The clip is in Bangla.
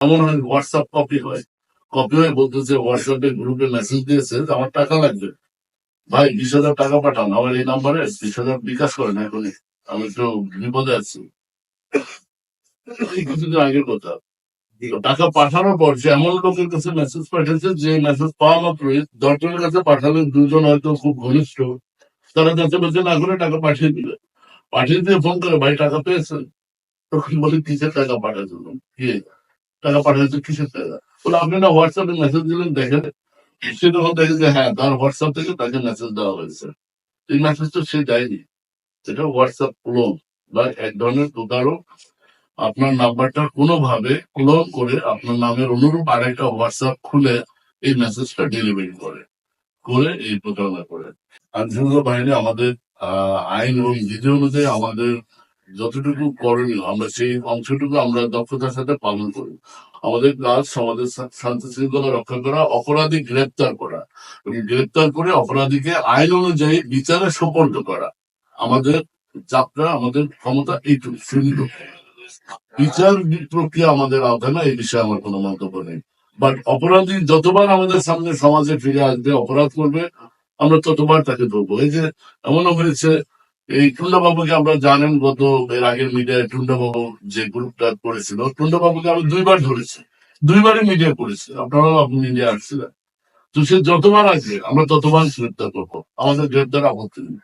এমন হয় হোয়াটসঅ্যাপ কপি হয়। কপি হয়ে বলতেছে হোয়াটসঅ্যাপে গ্রুপে মেসেজ দিয়েছে যে আমার টাকা লাগবে। ভাই বিশ হাজার টাকা পাঠান। আমার এই নাম্বারে বিশ হাজার বিকাশ করেন এখনই। আমি একটু বিপদে আছি। কিছুদিন আগের কথা। টাকা পাঠানোর পর যে এমন লোকের কাছে মেসেজ পাঠিয়েছে যে মেসেজ পাওয়া মাত্রই দশজনের কাছে পাঠালেন দুজন হয়তো খুব ঘনিষ্ঠ। তারা যাতে বাঁচে না করে টাকা পাঠিয়ে দিবে। পাঠিয়ে দিয়ে ফোন করে ভাই টাকা পেয়েছেন? তখন বলে কিসের টাকা পাঠাচ্ছিল কি? টাকা পাঠাচ্ছে কিসের টাকা বলে, আপনি না হোয়াটসঅ্যাপে মেসেজ দিলেন, দেখেন। সে তখন দেখে যে হ্যাঁ তার হোয়াটসঅ্যাপ থেকে তাকে মেসেজ দেওয়া হয়েছে। এই মেসেজ মেসেজটা সে দেয়নি। এটা হোয়াটসঅ্যাপ ক্লোন বা এক ধরনের প্রতারক আপনার নাম্বারটা কোনোভাবে ক্লোন করে আপনার নামের অনুরূপ আরেকটা হোয়াটসঅ্যাপ খুলে এই মেসেজটা ডেলিভারি করে করে এই প্রতারণা করে। আইনশৃঙ্খলা বাহিনী আমাদের আইন এবং বিধি অনুযায়ী আমাদের যতটুকু করণীয়, আমরা সেই অংশটুকু আমরা দক্ষতার সাথে পালন করি। আমাদের কাজ সমাজের শান্তি শৃঙ্খলা রক্ষা করা, অপরাধী গ্রেপ্তার করা গ্রেপ্তার করে অপরাধীকে আইন অনুযায়ী বিচারে সোপর্দ করা। আমাদের যাত্রা, আমাদের ক্ষমতা এইটুকু, সীমিত। বিচার প্রক্রিয়া আমাদের আওতায় না, এই বিষয়ে আমার কোনো মন্তব্য নেই। বাট অপরাধী যতবার আমাদের সামনে সমাজে ফিরে আসবে, অপরাধ করবে, আমরা ততবার তাকে ধরবো। এই যে এমনও হয়েছে এই টুন্ডাবাবুকে আমরা জানেন, গত এর আগের মিডিয়ায় টুন্ডাবাবু যে গ্রুপটা করেছিল, টুন্ডাবাবুকে আমরা দুইবার ধরেছি। দুইবারই মিডিয়া করেছে। আপনারাও আপনি মিডিয়া আসছিলেন। তো সে যতবার আসবে, আমরা ততবার গ্রেপ্তার করব। আমাদের গ্রেপ্তার আপত্তি নেই।